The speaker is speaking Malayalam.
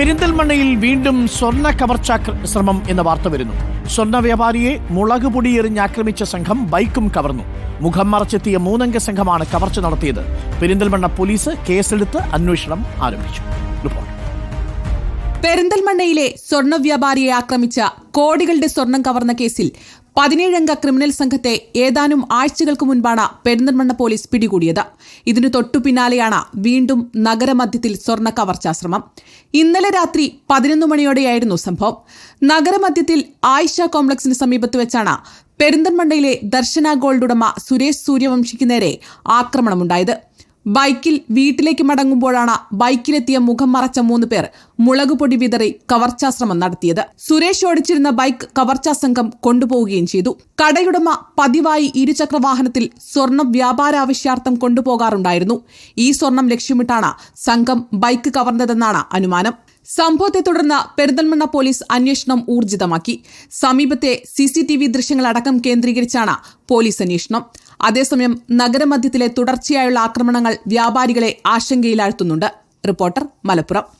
പെരിന്തൽമണ്ണയിൽ വീണ്ടും സ്വർണ കവർച്ചാക്കൽ ശ്രമം എന്ന വാർത്ത വരുന്നു. സ്വർണ വ്യാപാരിയെ മുളക് പൊടിയെറിഞ്ഞ് ആക്രമിച്ച സംഘം ബൈക്കും കവർന്നു. മുഖം മറച്ചെത്തിയ മൂന്നംഗ സംഘമാണ് കവർച്ച നടത്തിയത്. പെരിന്തൽമണ്ണ പോലീസ് കേസെടുത്ത് അന്വേഷണം ആരംഭിച്ചു. റിപ്പോർട്ട്. പെരിന്തൽമണ്ണയിലെ സ്വർണ വ്യാപാരിയെ ആക്രമിച്ച കോടികളുടെ സ്വർണം കവർന്ന കേസിൽ പതിനേഴംഗ ക്രിമിനൽ സംഘത്തെ ഏതാനും ആഴ്ചകൾക്ക് മുൻപാണ് പെരിന്തൽമണ്ണ പോലീസ് പിടികൂടിയത്. ഇതിനു തൊട്ടു പിന്നാലെയാണ് വീണ്ടും നഗരമധ്യത്തിൽ സ്വർണ കവർച്ചാശ്രമം. ഇന്നലെ രാത്രി പതിനൊന്ന് മണിയോടെയായിരുന്നു സംഭവം. നഗരമധ്യത്തിൽ ആയിഷ കോംപ്ലക്സിന് സമീപത്ത് വെച്ചാണ് പെരിന്തൽമണ്ണയിലെ ദർശന ഗോൾഡ് ഉടമ സുരേഷ് സൂര്യവംശിക്ക് നേരെ ആക്രമണമുണ്ടായത്. ബൈക്കിൽ വീട്ടിലേക്ക് മടങ്ങുമ്പോഴാണ് ബൈക്കിലെത്തിയ മുഖം മറച്ച മൂന്ന് പേർ മുളകുപൊടി വിതറി കവർച്ചാശ്രമം നടത്തിയത്. സുരേഷ് ഓടിച്ചിരുന്ന ബൈക്ക് കവർച്ചാ സംഘം കൊണ്ടുപോവുകയും ചെയ്തു. കടയുടമ പതിവായി ഇരുചക്ര വാഹനത്തിൽ സ്വർണം വ്യാപാരാവശ്യാർത്ഥം കൊണ്ടുപോകാറുണ്ടായിരുന്നു. ഈ സ്വർണം ലക്ഷ്യമിട്ടാണ് സംഘം ബൈക്ക് കവർന്നതെന്നാണ് അനുമാനം. സംഭവത്തെ തുടർന്ന് പെരുന്തൽമണ്ണ പോലീസ് അന്വേഷണം ഊർജിതമാക്കി. സമീപത്തെ സിസിടിവി ദൃശ്യങ്ങളടക്കം കേന്ദ്രീകരിച്ചാണ് പോലീസ് അന്വേഷണം. അതേസമയം നഗരമധ്യത്തിലെ തുടർച്ചയായുള്ള ആക്രമണങ്ങൾ വ്യാപാരികളെ ആശങ്കയിലാഴ്ത്തുന്നുണ്ട്. റിപ്പോർട്ടർ മലപ്പുറം.